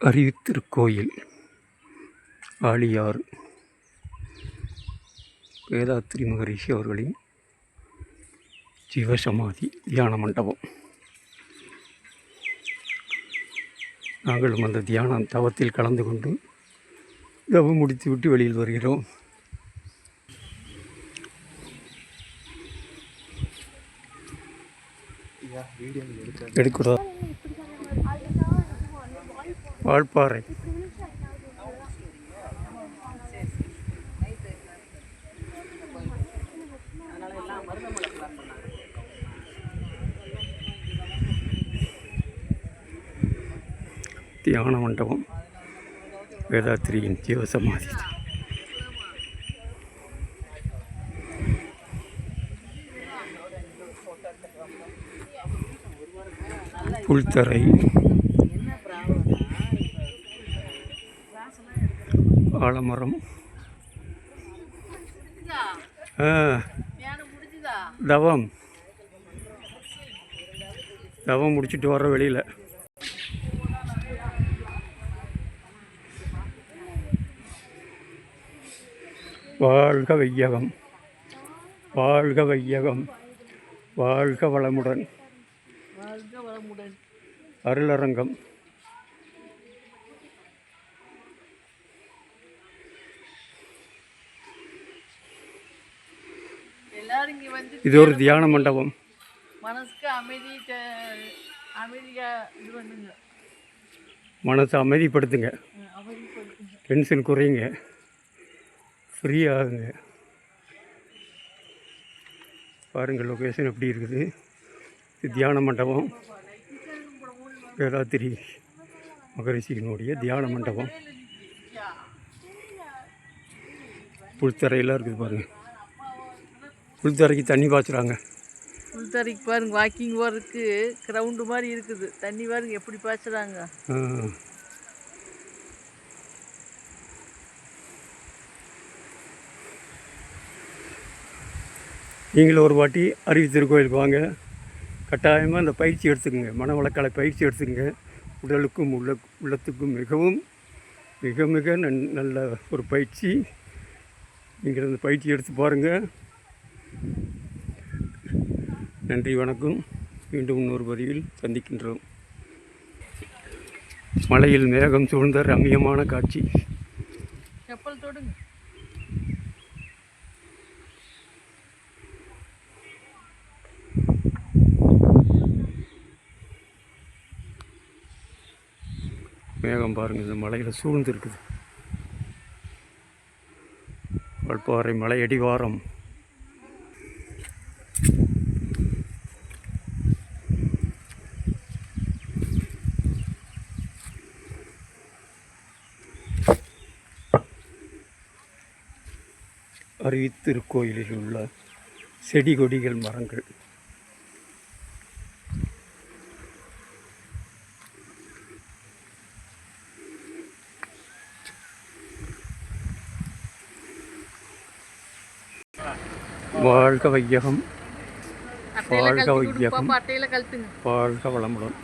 அறிவித்திருக்கோயில் ஆழியார் வேதாத்திரி மகரிஷி அவர்களின் ஜீவசமாதி தியான மண்டபம். நாங்களும் அந்த தியான தவத்தில் கலந்து கொண்டு தவம் முடித்துவிட்டு வெளியில் வருகிறோம். எடுக்கூடாது வால்பாறை தியான மண்டபம் வேதாத்திரியின் ஜீவசமாதி புல்தரை ஆலமரம் ஆ. தவம். தவம் முடிச்சுட்டு வர வெளியில். வாழ்க வையகம். வாழ்க வையகம். வாழ்க வளமுடன். அருளரங்கம். எல்லாரும் இங்கே வந்து இது ஒரு தியான மண்டபம். மனசுக்கு அமைதி இது பண்ணுங்க. மனசை அமைதிப்படுத்துங்க. டென்ஷன் குறையுங்க ஃப்ரீ ஆகுங்க பாருங்கள் லொக்கேஷன் எப்படி இருக்குது. இது தியான மண்டபம். வேதாத்திரி மகரிஷியினுடைய தியான மண்டபம். புல்தரையெல்லாம் இருக்குது பாருங்கள் புல்தரைக்கு தண்ணி பாய்ச்சுறாங்க. புல்தரைக்கு பாருங்க வாக்கிங் போகிறதுக்கு கிரவுண்டு மாதிரி இருக்குது. தண்ணி பாருங்க எப்படி பாய்ச்சுறாங்க. நீங்களும் ஒரு வாட்டி அருவி திருக்கோயிலுக்கு வாங்க. கட்டாயமாக அந்த பயிற்சி எடுத்துக்கங்க. மனவளக்கலை பயிற்சி எடுத்துக்கங்க. உடலுக்கும் உள்ள உள்ளத்துக்கும் மிகவும் மிக மிக நன் நல்ல ஒரு பயிற்சி. நீங்கள் அந்த பயிற்சி எடுத்து பாருங்கள் நன்றி வணக்கம். மீண்டும் இன்னொரு பதிவில் சந்திக்கின்றோம். மலையில் மேகம் சூழ்ந்த ரம்மியமான காட்சி. செப்பல் தொடுங்க. மேகம் பாருங்கள் இந்த மலையில் சூழ்ந்து இருக்குது வல்பாறை மலை அடிவாரம். அறிவித்திருக்கோயிலில் உள்ள செடி கொடிகள் மரங்கள். வாழ்க வையகம். வாழ்க வையகம். வாழ்க வளமுடன்.